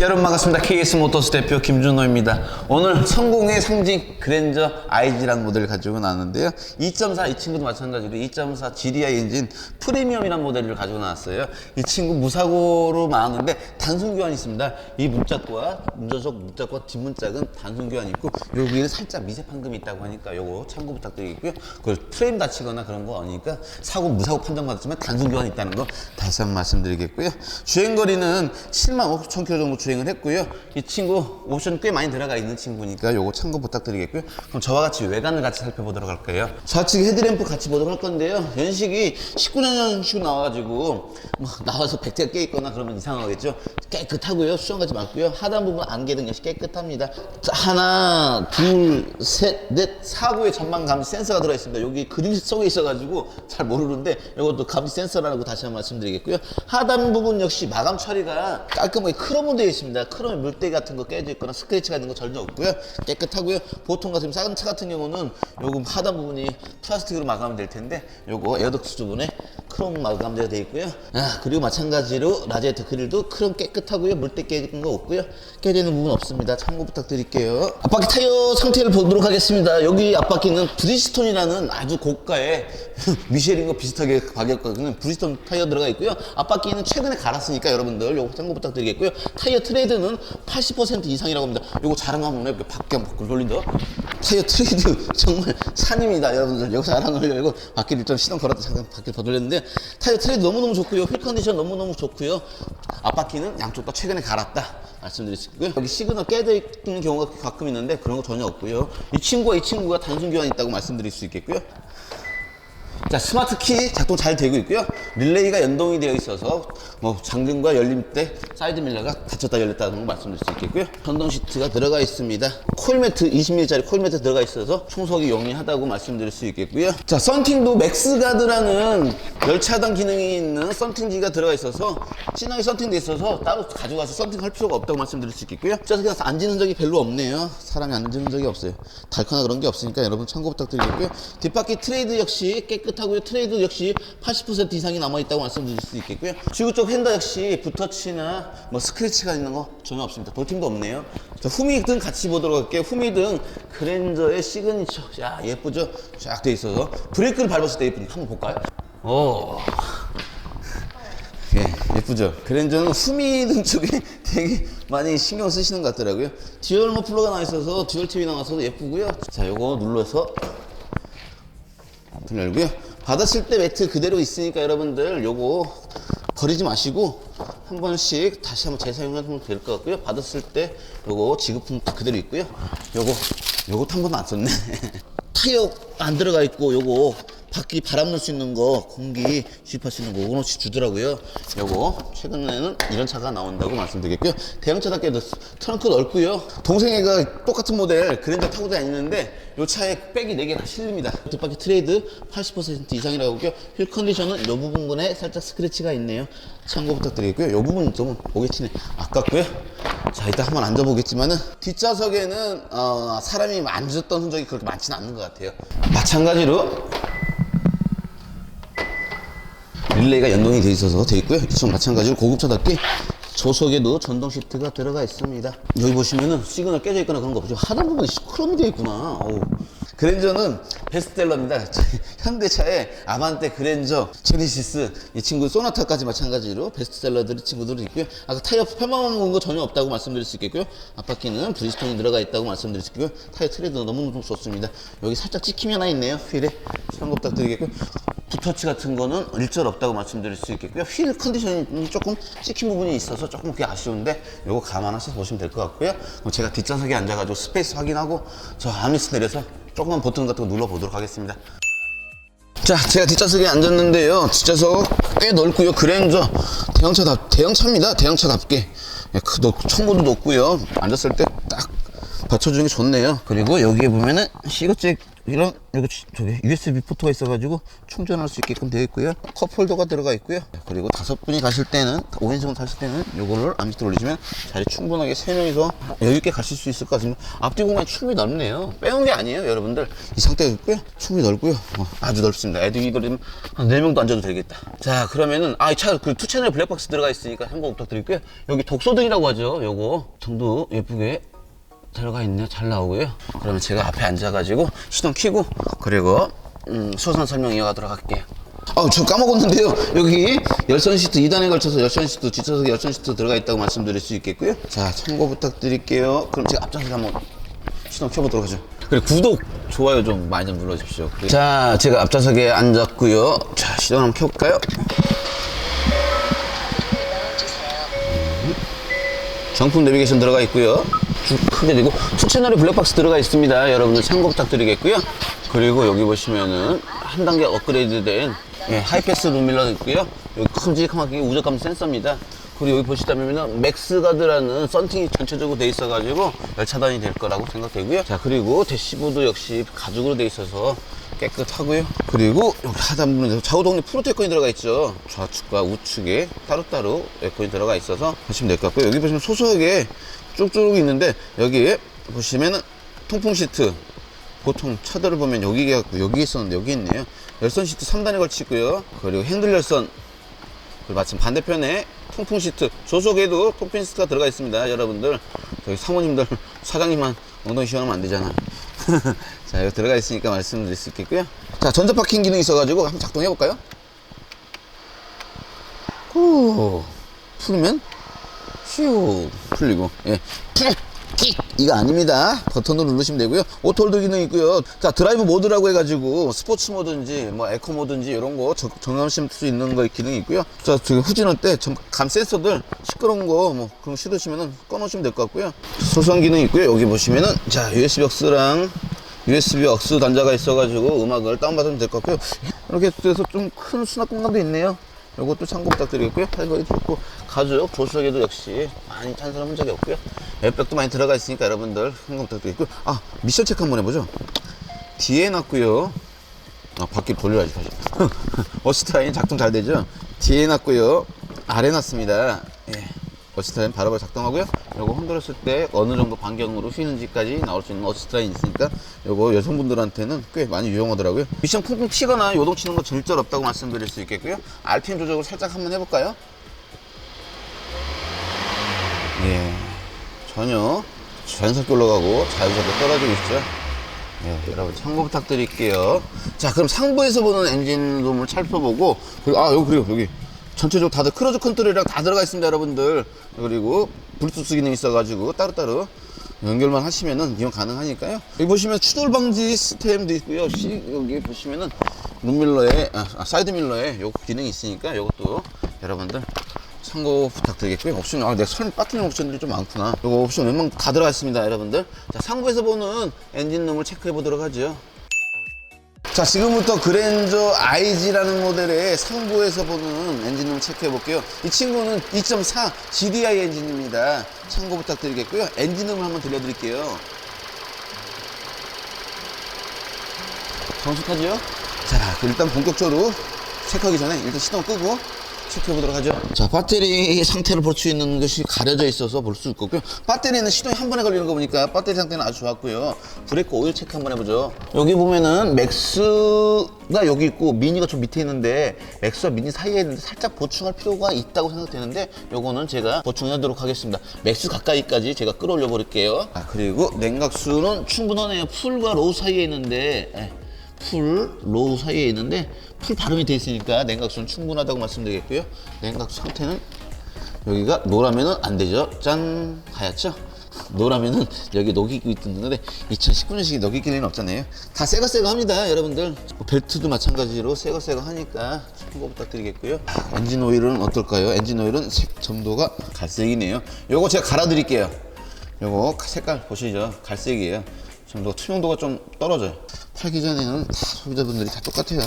여러분 반갑습니다. KS 모터스 대표 김준호입니다. 오늘 성공의 상징 그랜저 IG라는 모델을 가지고 나왔는데요. 2.4 이 친구도 마찬가지로 2.4 GDI 엔진 프리미엄이라는 모델을 가지고 나왔어요. 이 친구 무사고로 망했는데 단순 교환이 있습니다. 이 문짝과 운전석 문짝과 뒷문짝은 단순 교환이 있고 여기는 살짝 미세 판금이 있다고 하니까 요거 참고 부탁드리겠고요. 그걸 프레임 다치거나 그런 거 아니니까 사고 무사고 판정받았지만 단순 교환이 있다는 거 다시 한번 말씀드리겠고요. 주행 거리는 7만 5천 킬로 정도 주 행을 했고요. 이 친구 옵션 꽤 많이 들어가 있는 친구니까 요거 참고 부탁드리겠고요. 그럼 저와 같이 외관을 같이 살펴보도록 할게요. 좌측 헤드램프 같이 보도록 할 건데요. 연식이 19년식 나와가지고 뭐 나와서 백태가 깨 있거나 그러면 이상하겠죠. 깨끗하고요. 수정하지 말고요. 하단 부분 안개 등 역시 깨끗합니다. 자, 하나, 둘, 셋, 넷, 사구의 전방 감지 센서가 들어 있습니다. 여기 그릴 속에 있어가지고 잘 모르는데 이것도 감지 센서라고 다시 한번 말씀드리겠고요. 하단 부분 역시 마감 처리가 깔끔하게 크롬으로 되어 있습니다. 크롬에 물때 같은 거 깨져 있거나 스크래치가 있는 거 전혀 없고요. 깨끗하고요. 보통 같은 싼차 같은 경우는 요거 하단 부분이 플라스틱으로 마감이 될 텐데 요거 에어덕스 부분에 크롬 마감되어 되어 있고요. 아, 그리고 마찬가지로 라제트 그릴도 크롬 깨끗하고요. 물때 깨진 거 없고요. 깨지는 부분 없습니다. 참고 부탁드릴게요. 앞바퀴 타이어 상태를 보도록 하겠습니다. 여기 앞바퀴는 브리지스톤이라는 아주 고가의 미쉐린 거 비슷하게 가격거든요. 브리지스톤 타이어 들어가 있고요. 앞바퀴는 최근에 갈았으니까 여러분들 요거 참고 부탁드리겠고요. 타이어 트레이드는 80% 이상이라고 합니다. 요거 자랑하면 오늘 밖에 한번 돌린다. 타이어 트레이드 정말 산입니다. 여러분들 여기서 열고 바퀴를 좀 시동 걸었다 잠깐 바퀴를 더 돌렸는데 타이어 트레이드 너무너무 좋고요. 휠 컨디션 너무너무 좋고요. 앞바퀴는 양쪽 다 최근에 갈았다. 있고요. 여기 시그널 깨져 있는 경우가 가끔 있는데 그런 거 전혀 없고요. 이 친구와 이 친구가 단순 교환이 있다고 말씀드릴 수 있겠고요. 자 스마트 키 작동 잘 되고 있고요. 릴레이가 연동이 되어 있어서 뭐 잠금과 열림 때 사이드 밀러가 닫혔다 열렸다는 걸 말씀드릴 수 있겠고요. 전동 시트가 들어가 있습니다. 코일 매트 20mm짜리 코일 매트 들어가 있어서 청소하기 용이하다고 말씀드릴 수 있겠고요. 자 썬팅도 맥스가드라는 열차단 기능이 있는 썬팅지가 들어가 있어서 진하게 썬팅돼 있어서 따로 가져가서 썬팅 할 필요가 없다고 말씀드릴 수 있겠고요. 저서 앉은 흔적이 별로 없네요. 사람이 앉은 흔적이 없어요. 닳거나 그런 게 없으니까 여러분 참고 부탁드리겠고요. 뒷바퀴 트레이드 역시 깨끗 하고요. 트레이드 역시 80% 이상이 남아있다고 말씀드릴 수 있겠고요. 지구 쪽 핸더 역시 붓터치나 뭐 스크래치가 있는 거 전혀 없습니다. 돌팀도 없네요. 자, 후미등 같이 보도록 할게요. 후미등 그랜저의 시그니처. 야, 예쁘죠? 쫙 돼 있어서. 브레이크를 밟았을 때 예쁘니까 한번 볼까요? 오. 예, 예쁘죠? 그랜저는 후미등 쪽에 되게 많이 신경 쓰시는 것 같더라고요. 듀얼 머플러가 나와 있어서 듀얼 탭이 나와서 예쁘고요. 자, 요거 눌러서 문 열고요. 받았을 때 매트 그대로 있으니까 여러분들 요거 버리지 마시고 한 번씩 다시 한번 재사용하면 될 것 같고요. 받았을 때 요거 지급품 그대로 있고요. 요거 요것도 한 번도 안 썼네. 타이어 안 들어가 있고 요거 바퀴 바람 넣을 수 있는 거 공기 주입할 수 있는 거 그건 없이 주더라고요. 요거 최근에는 이런 차가 나온다고 말씀드리겠고요. 대형차답게 트렁크 넓고요. 동생애가 똑같은 모델 그랜저 타고 다니는데 요 차에 백이 4개가 실립니다. 뒷바퀴 트레이드 80% 이상이라고 하고요. 휠 컨디션은 요 부분에 살짝 스크래치가 있네요. 참고 부탁드리고요. 요 부분 좀 오게티네 아깝고요. 자 이따 한번 앉아보겠지만은 뒷좌석에는 어, 사람이 앉았던 흔적이 그렇게 많지는 않는 것 같아요. 마찬가지로 릴레이가 연동이 돼 있어서 돼 있고요. 이쪽 마찬가지로 고급차답게 조석에도 전동 시트가 들어가 있습니다. 여기 보시면은 시그널 깨져 있거나 그런 거 없죠. 하단 부분이 크롬이 되어 있구나. 어우. 그랜저는 베스트셀러입니다. 현대차에 아반떼, 그랜저, 제네시스, 이 친구 소나타까지 마찬가지로 베스트셀러들 친구들이 있고요. 아까 타이어 폐망한 거 전혀 없다고 말씀드릴 수 있겠고요. 앞바퀴는 브리스톤이 들어가 있다고 말씀드릴 수 있고요. 타이어 트레드 너무너무 좋습니다. 여기 살짝 찍힘이 하나 있네요. 휠에 참고 부탁드리겠고요. 붓터치 같은 거는 일절 없다고 말씀드릴 수 있겠고요. 휠 컨디션이 조금 찍힌 부분이 있어서 조금 그게 아쉬운데 요거 감안하셔서 보시면 될 것 같고요. 제가 뒷좌석에 앉아가지고 스페이스 확인하고 저 아미스 내려서 조그만 버튼 같은 거 눌러보도록 하겠습니다. 자, 제가 뒷좌석에 앉았는데요. 뒷좌석 꽤 넓고요. 그랜저 대형차답 대형차입니다. 대형차답게 예, 그 높- 청고도 높고요. 앉았을 때 딱 받쳐주는 게 좋네요. 그리고 여기에 보면은 시거잭 이런 여기 치- 저기 USB 포트가 있어가지고 충전할 수 있게끔 되어 있고요. 컵홀더가 들어가 있고요. 그리고 다섯 분이 가실 때는 5인승을 타실 때는 요거를 암시트 올리시면 자리 충분하게 세 명이서 여유 있게 가실 수 있을 것 같습니다. 앞뒤 공간이 충분히 넓네요. 빼온 게 아니에요, 여러분들. 이 상태가 있고요. 충분히 넓고요. 어, 아주 넓습니다. 애들이들이면 한네 명도 앉아도 되겠다. 자, 그러면은 아, 이차그 투 채널 블랙박스 들어가 있으니까 참고 부탁드리고요. 여기 독소등이라고 하죠. 요거 전도 예쁘게 들어가 있네요. 잘 나오고요. 그러면 제가 앞에 앉아가지고 시동 켜고 그리고 음, 수선 설명 이어가도록 할게요. 아, 저 까먹었는데요. 여기 열선 시트 2단에 걸쳐서 열선 시트 뒷좌석에 열선 시트 들어가 있다고 말씀드릴 수 있겠고요. 자, 참고 부탁드릴게요. 그럼 제가 앞좌석에 한번 시동 켜보도록 하죠. 그리고 구독, 좋아요 좀 많이 좀 눌러주십시오. 자, 제가 앞좌석에 앉았고요. 자, 시동 한번 켜볼까요? 정품 내비게이션 들어가 있고요. 쭉 크게 되고 투 채널에 블랙박스 들어가 있습니다. 여러분들 참고 부탁드리겠고요. 그리고 여기 보시면은 한 단계 업그레이드된 예, 하이패스 룸밀러 있고요. 여기 큼직하게 우저감 센서입니다. 그리고 여기 보시다면은 맥스가드라는 썬팅이 전체적으로 돼 있어가지고 열차단이 될 거라고 생각되고요. 자 그리고 대시보드 역시 가죽으로 돼 있어서 깨끗하고요. 그리고 여기 하단부분에 좌우 독립 프로테이컨이 들어가 있죠. 좌측과 우측에 따로따로 에어컨이 들어가 있어서 하시면 될 것 같고요. 여기 보시면 소소하게 쭉쭉 있는데 여기에 보시면은 통풍 시트 보통 차들을 보면 여기에 갖고 여기 있었는데 여기 있네요. 열선 시트 3단에 걸쳐 있고요. 그리고 핸들 열선 그리고 마침 반대편에 통풍 시트 조속에도 통풍 시트가 들어가 있습니다 여러분들 저희 사모님들 사장님만 엉덩이 시원하면 안 되잖아 자 여기 들어가 있으니까 말씀드릴 수 있겠고요 자 전자 파킹 기능이 있어가지고 한번 작동해 볼까요 후 풀면 휴. 풀리고 예! 이거 아닙니다. 버튼으로 누르시면 되고요. 오토홀드 기능 있고요. 자 드라이브 모드라고 해가지고 스포츠 모드인지 뭐 에코 모드인지 이런 거 정- 정하실 수 있는 거 기능이 있고요. 자 지금 후진할 때감 센서들 시끄러운 거 뭐 그런 거 싫으시면은 꺼놓으시면 될 것 같고요. 소소한 기능이 있고요. 여기 보시면은 자 USB 억스랑 USB 억스 단자가 있어가지고 음악을 다운받으면 될 것 같고요. 이렇게 돼서 좀 큰 수납 공간도 있네요 요것도 참고 부탁드리겠고요. 팔걸이 좋고 가죽 조수석에도 역시 많이 탄성한 흔적이 없고요. 에어백도 많이 들어가 있으니까 여러분들 참고 부탁드리고요. 아 미션 체크 한번 해보죠. 뒤에 놨고요. 아 바퀴 돌려야지 다시. 어시타인 작동 잘 되죠? 뒤에 놨고요. 아래 놨습니다. 예. 어시타인 바로바로 작동하고요. 요거 흔들었을 때 어느 정도 반경으로 휘는지까지 나올 수 있는 어시타인 있으니까 요거 여성분들한테는 꽤 많이 유용하더라고요. 미션 쿵쿵 튀거나 요동치는 거 절대 없다고 말씀드릴 수 있겠고요. RPM 조절을 살짝 한번 해볼까요? 예. 전혀 자연스럽게 올라가고 자연스럽게 떨어지고 있죠. 예, 여러분 참고 부탁드릴게요. 자, 그럼 상부에서 보는 엔진 룸을 살펴보고 그리고 아 여기 그리고 여기 전체적으로 다들 크루즈 컨트롤이랑 다 들어가 있습니다, 여러분들. 그리고 블루투스 기능이 있어가지고 따로따로 연결만 하시면은 이용 가능하니까요. 여기 보시면 추돌 방지 시스템도 있고요. 시- 여기 보시면은 룸밀러에 아, 아, 사이드 밀러에 요 기능이 있으니까 이것도 여러분들 참고 부탁드리겠고요. 옵션, 아, 내가 설명 빠뜨린 옵션들이 좀 많구나. 요거 옵션 웬만큼 다 들어가 있습니다, 여러분들. 자, 상부에서 보는 엔진 룸을 체크해 보도록 하죠. 자, 지금부터 그랜저 IG라는 모델의 상부에서 보는 엔진룸 체크해 볼게요. 이 친구는 2.4 GDI 엔진입니다. 참고 부탁드리겠고요. 엔진룸을 한번 들려드릴게요. 정숙하죠? 자, 일단 본격적으로 체크하기 전에 일단 시동 끄고 체크해 보도록 하죠. 자, 배터리 상태를 볼 수 있는 것이 가려져 있어서 볼 수 있고요. 배터리는 시동이 한 번에 걸리는 거 보니까 배터리 상태는 아주 좋았고요. 브레이크 오일 체크 한번 해보죠. 여기 보면은 맥스가 여기 있고 미니가 좀 밑에 있는데 맥스와 미니 사이에 있는데 살짝 보충할 필요가 있다고 생각되는데 요거는 제가 보충하도록 하겠습니다. 맥스 가까이까지 제가 끌어올려 버릴게요. 아, 그리고 냉각수는 충분하네요. 풀과 로우 사이에 있는데 예. 풀, 로우 사이에 있는데 풀 발음이 돼 있으니까 냉각수는 충분하다고 말씀드리겠고요. 냉각수 상태는 여기가 노라면은 안 되죠. 짠 하얗죠. 노라면은 여기 녹이고 있는데 2019년식이 녹일 기능은 없잖아요. 다 새거 새거 합니다, 여러분들. 뭐 벨트도 마찬가지로 새거 새거 하니까 참고 부탁드리겠고요. 아, 엔진 오일은 어떨까요? 엔진 오일은 색 점도가 갈색이네요. 요거 제가 갈아 드릴게요. 요거 색깔 보시죠 갈색이에요 점도 투명도가 좀 떨어져요 팔기 전에는 다 소비자분들이 다 똑같아요.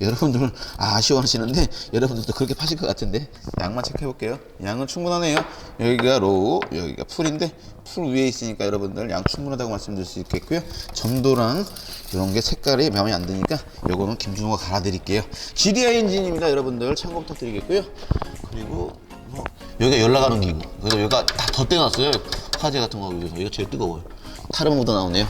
여러분들은 아, 아쉬워하시는데 여러분들도 그렇게 파실 것 같은데 양만 체크해 볼게요. 양은 충분하네요. 여기가 로우, 여기가 풀인데 풀 위에 있으니까 여러분들 양 충분하다고 말씀드릴 수 있겠고요. 점도랑 이런 게 색깔이 마음에 안 드니까 요거는 김준호가 갈아드릴게요. GDI 엔진입니다, 여러분들 참고 부탁드리겠고요. 그리고 뭐 여기가 연락하는 기구. 그래서 여기가 다 덧대놨어요. 화재 같은 거 위해서. 이거 제일 뜨거워요. 타르 묻어 나오네요.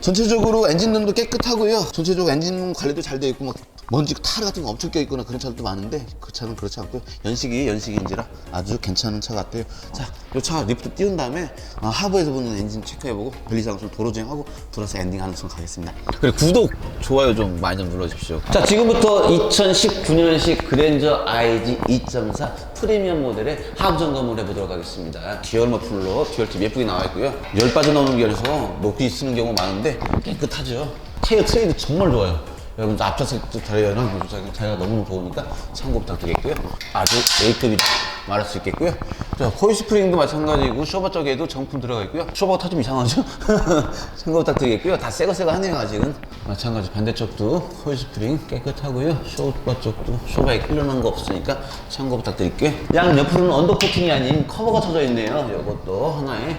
전체적으로 엔진룸도 깨끗하고요. 전체적으로 엔진룸 관리도 잘 되어 있고 막 먼지 타르 같은 거 엄청 껴 있거나 그런 차들도 많은데 그 차는 그렇지 않고요. 연식이 연식인지라 아주 괜찮은 차 같아요. 자, 이 차 리프트 띄운 다음에 아, 하부에서 보는 엔진 체크해보고 변리사항 좀 도로 주행하고 돌아서 엔딩 하는 순 가겠습니다. 그리고 구독, 좋아요 좀 많이 좀 눌러주십시오. 자, 지금부터 2019년식 그랜저 IG 2.4 프리미엄 모델의 하부 점검을 해보도록 하겠습니다. 듀얼 머플러, 듀얼 팁 예쁘게 나와 있고요. 열 빠져나오는 게라서 녹이 쓰는 경우가 많은데 깨끗하죠. 타이어 트레이드 정말 좋아요. 여러분 앞좌석도 달려는 자기가 너무 좋으니까 참고 부탁드리겠고요. 아주 A급이다 말할 수 있겠고요. 자 코일 스프링도 마찬가지고 쇼바 쪽에도 정품 들어가 있고요. 쇼바가 타좀 이상하죠? 참고 부탁드리겠고요. 다 새거 새거 하네요 아직은. 마찬가지 반대쪽도 코일 스프링 깨끗하고요. 쇼바 쪽도 쇼바에 흘러난 거 없으니까 참고 부탁드릴게요. 양 옆으로는 언더 코팅이 아닌 커버가 쳐져 있네요. 이것도 하나에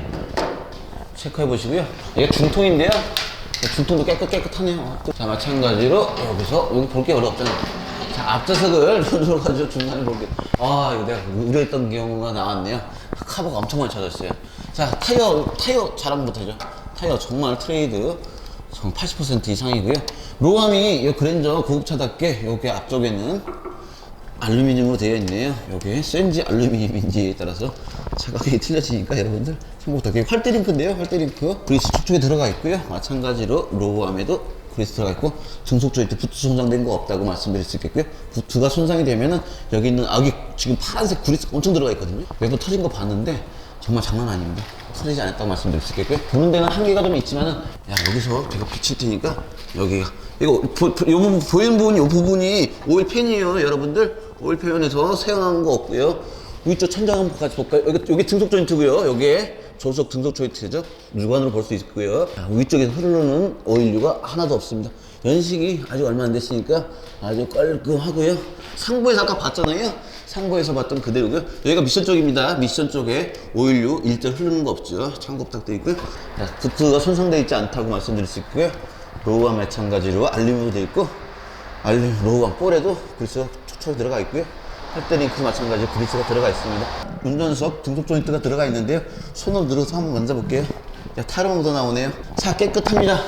체크해 보시고요. 이게 중통인데요. 중통도 깨끗 깨끗하네요. 자 마찬가지로 여기서 여기 볼게 어렵잖아. 자 앞좌석을 눌러가지고 중간에 볼게. 아 이거 내가 우려했던 경우가 나왔네요. 카버가 엄청 많이 쳐졌어요. 자 타이어 타이어 자랑부터죠. 타이어 정말 트레이드 정80% 이상이고요. 로함이 이 그랜저 고급차답게 여기 앞쪽에는 알루미늄으로 되어 있네요. 여기 센지 알루미늄인지에 따라서 차가격이 틀려지니까 여러분들 참고부터 여기 활대링크인데요. 활대링크 그리스 촉촉에 들어가 있고요. 마찬가지로 로우암에도 그리스 들어가 있고 중속 조인트 부트 손상된 거 없다고 말씀드릴 수 있겠고요. 부트가 손상이 되면은 여기 있는 아 여기 지금 파란색 그리스 엄청 들어가 있거든요. 외부 터진 거 봤는데 정말 장난 아닙니다. 터지지 않았다고 말씀드릴 수 있겠고요. 보는 데는 한계가 좀 있지만은 야 여기서 제가 비칠 테니까 여기가 이거 보, 보, 요 부분 보이는 부분이 요 부분이 오일 팬이에요, 여러분들. 오일 팬에서 사용한 거 없고요. 위쪽 천장 한번 같이 볼까요? 여기, 여기 등속 조인트고요. 여기에 조속 등속 조인트죠. 육안으로 볼 수 있고요. 자, 위쪽에서 흐르는 오일류가 하나도 없습니다. 연식이 아직 얼마 안 됐으니까 아주 깔끔하고요. 상부에서 아까 봤잖아요. 상부에서 봤던 그대로고요. 여기가 미션 쪽입니다. 미션 쪽에 오일류 일절 흐르는 거 없죠. 참고 부탁드리고요. 자, 부트가 손상되어 있지 않다고 말씀드릴 수 있고요. 로우와 마찬가지로 알루미늄도 되어 있고 알루미늄 로우와 볼에도 그리스 가 촉촉히 들어가 있고요. 헬드링크 마찬가지로 그리스가 들어가 있습니다. 운전석 등속 조인트가 들어가 있는데요. 손으로 들어서 한번 만져볼게요. 야, 타르만 묻어 나오네요. 차 깨끗합니다.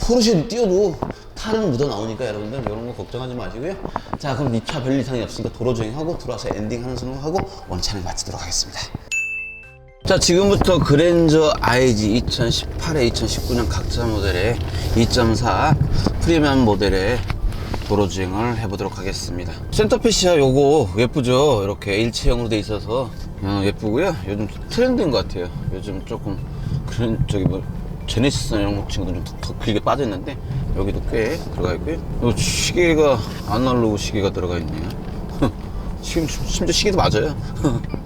포르쉐 띄워도 타르는 묻어 나오니까 여러분들 이런 거 걱정하지 마시고요. 자, 그럼 이 차 별 이상이 없으니까 도로 주행하고 들어와서 엔딩 하는 순간 하고 원차를 마치도록 하겠습니다. 자 지금부터 그랜저 IG 2018에 2019년 각자 모델의 2.4 프리미엄 모델의 도로 주행을 해보도록 하겠습니다. 센터페시아 요거. 예쁘죠? 이렇게 일체형으로 돼 있어서. 어, 예쁘고요. 요즘 트렌드인 것 같아요. 요즘 조금 그런 저기 뭐 제네시스 이런 거 친구들 좀 더 길게 빠져 있는데 여기도 꽤 들어가 있고요. 요 시계가 아날로그 시계가 들어가 있네요. 지금 심지어 시계도 맞아요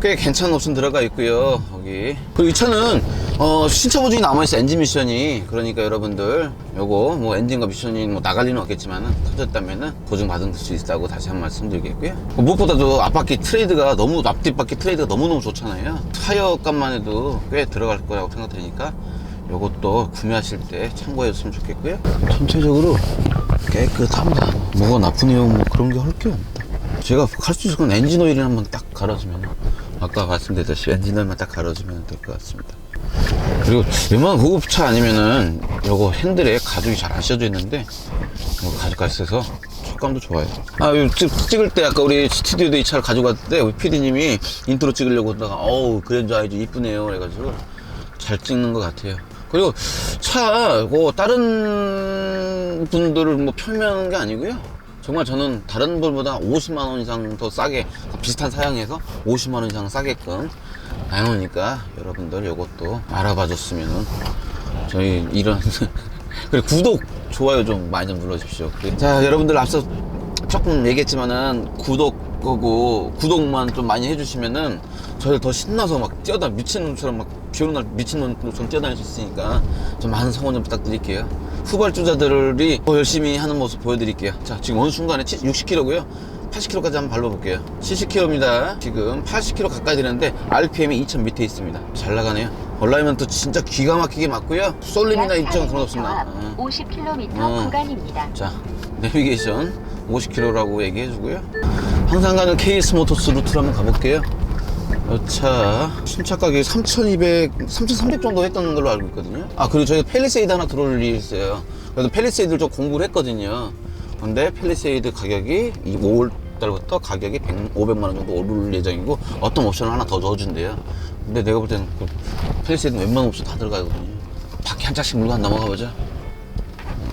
꽤 괜찮은 옵션 들어가 있고요 여기. 그리고 이 차는 어, 신차 보증이 남아있어 엔진 미션이. 그러니까 여러분들 요거 뭐 엔진과 미션이 뭐 나갈 리는 없겠지만 터졌다면은 보증 받을 수 있다고 다시 한번 말씀 드리겠고요. 무엇보다도 앞바퀴 트레이드가 너무 앞뒷바퀴 트레이드가 너무너무 좋잖아요. 타이어 값만 해도 꽤 들어갈 거라고 생각되니까 요것도 구매하실 때 참고해 줬으면 좋겠고요. 전체적으로 깨끗합니다. 뭐가 나쁘네요 뭐 그런 게 할 게 없다. 제가 할 수 있을 건 엔진 오일을 한번 딱 갈아주면 아까 말씀드렸다시피 엔진 오일만 딱 갈아주면 될 것 같습니다. 그리고 웬만한 고급차 아니면은 요거 핸들에 가죽이 잘 안 씌워져 있는데 이거 가죽가 있어서 촉감도 좋아요. 아 이거 찍- 찍을 때 아까 우리 스튜디오에 이 차를 가지고 갔는데 우리 PD님이 인트로 찍으려고 하다가 어우 그랜저 아이즈 이쁘네요. 그래가지고 잘 찍는 것 같아요. 그리고 차, 뭐, 다른 분들을 뭐 표명하는 게 아니고요. 정말 저는 다른 분보다 50만원 이상 더 싸게, 비슷한 사양에서 50만원 이상 싸게끔 나누니까 여러분들 이것도 알아봐 줬으면은 저희 이런, 그리고 구독, 좋아요 좀 많이 좀 눌러주십시오. 자, 여러분들 앞서 조금 얘기했지만은 구독하고 구독만 좀 많이 해주시면은 저희 더 신나서 막 뛰어다 미친놈처럼 막 비 오는 날 미친놈처럼 뛰어다닐 수 있으니까 좀 많은 성원 좀 부탁드릴게요. 후발주자들이 더 열심히 하는 모습 보여드릴게요. 자, 지금 어느 순간에 60km고요. 80km까지 한번 밟아볼게요. 70km입니다. 지금 80km 가까이 되는데 RPM이 2000 밑에 있습니다. 잘 나가네요. 얼라이먼트 진짜 기가 막히게 맞고요. 쏠림이나 입장 그런 거 없습니다. 어. 50km 어. 구간입니다. 자, 내비게이션 50km라고 얘기해주고요. 항상 가는 KS 모터스 루트로 한번 가볼게요. 어, 차 신차 가격이 3,200, 3,300 정도 했던 걸로 알고 있거든요. 아, 그리고 저희 펠리세이드 하나 들어올 일이 있어요. 그래서 펠리세이드를 좀 공부를 했거든요. 근데 펠리세이드 가격이 이 5월 달부터 가격이 100, 500만 원 정도 오를 예정이고 어떤 옵션을 하나 더 넣어준대요. 근데 내가 볼 때는 그 펠리세이드는 웬만한 옵션 다 들어가거든요. 바퀴 한 짝씩 한 넘어가 보자.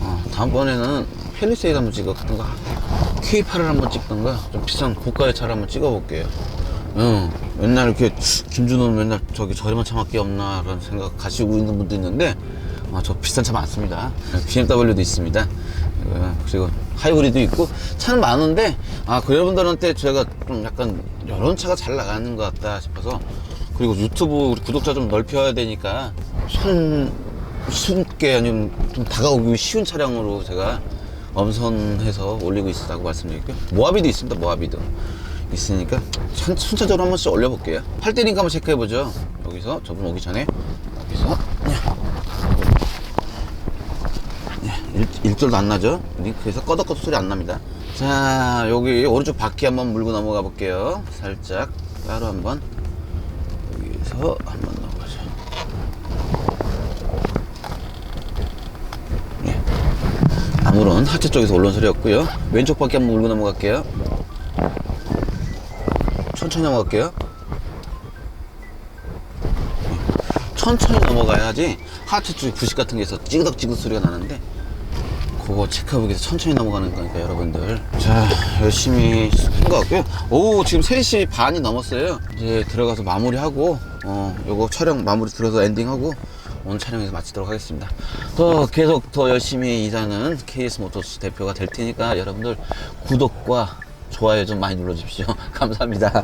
어, 다음번에는 펠리세이드 한번 찍었던가 K8을 한번 찍던가 좀 비싼 고가의 차를 한번 찍어볼게요 응, 맨날 이렇게 김준호는 맨날 저기 저렴한 차 밖에 없나 라는 생각 가지고 있는 분도 있는데 아, 저 비싼 차 많습니다 BMW도 있습니다 어, 그리고 하이브리드 있고 차는 많은데 아, 그 여러분들한테 제가 좀 약간 여러 차가 잘 나가는 것 같다 싶어서 그리고 유튜브 구독자 좀 넓혀야 되니까 손 쉽게 아니면 좀 다가오기 쉬운 차량으로 제가 엄선해서 올리고 있다고 말씀드릴게요. 모하비도 있습니다. 모하비도 있으니까 천, 순차적으로 한 번씩 올려볼게요. 팔 때니까 한번 체크해보죠. 여기서 저분 오기 전에 여기서 일, 일절도 안 나죠? 링크에서 꺼덕꺼덕 소리 안 납니다. 자 여기 오른쪽 바퀴 한번 물고 넘어가 볼게요. 살짝 따로 한번 여기서 한번 넘어가죠. 아무런 하체 쪽에서 올라온 소리였고요. 왼쪽 바퀴 한번 물고 넘어갈게요. 천천히 넘어갈게요. 천천히 넘어가야지 하체 쪽에 부식 같은 게 있어 찌그덕찌그덕 소리가 나는데 그거 체크하기 위해서 천천히 넘어가는 거니까 여러분들. 자 열심히 한 것 같고요. 오 지금 3시 반이 넘었어요. 이제 들어가서 마무리하고 어 요거 촬영 마무리 들어서 엔딩하고 오늘 촬영에서 마치도록 하겠습니다. 더 계속 더 열심히 일하는 KS 모터스 대표가 될 테니까 여러분들 구독과 좋아요 좀 많이 눌러주십시오. 감사합니다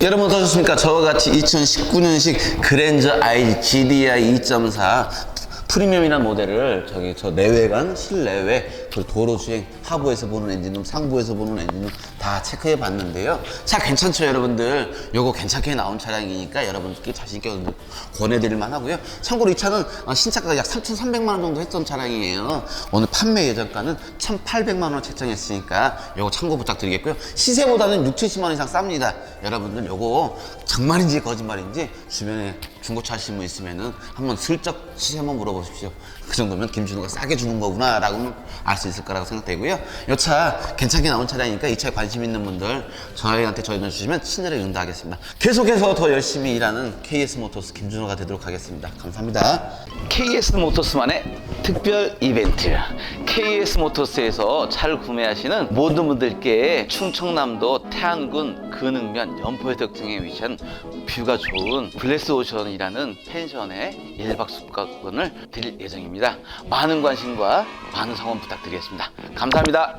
여러분 어떠셨습니까? 저와 같이 2019년식 그랜저 i GDI 2.4 프리미엄이라는 모델을 저기 저 내외관, 실내외, 그 도로 주행, 하부에서 보는 엔진룸, 상부에서 보는 엔진룸 다 체크해 봤는데요. 차 괜찮죠, 여러분들? 요거 괜찮게 나온 차량이니까 여러분들께 자신있게 권해드릴 만하고요. 참고로 이 차는 어, 신차가가 약 3,300만 원 정도 했던 차량이에요. 오늘 판매 예정가는 1,800만 원 책정했으니까 요거 참고 부탁드리겠고요. 시세보다는 6, 70만 원 이상 쌉니다. 여러분들 요거 정말인지 거짓말인지 주변에 중고차 하시는 분 있으면은 한번 슬쩍 시세 한번 물어보십시오. 그 정도면 김준호가 싸게 주는 거구나 라고는 알 수 있을 거라고 생각되고요. 이차 괜찮게 나온 차량이니까 이 차에 관심 있는 분들 저희한테 전화 주시면 친절하게 응대하겠습니다. 계속해서 더 열심히 일하는 KS 모터스 김준호가 되도록 하겠습니다. 감사합니다. KS 모터스만의 특별 이벤트. KS 모터스에서 차를 구매하시는 모든 분들께 충청남도 태안군 근흥면 연포해덕층에 위치한 뷰가 좋은 블레스 오션이라는 펜션에 1박 숙박권을 드릴 예정입니다. 많은 관심과 많은 성원 부탁드리겠습니다. 감사합니다.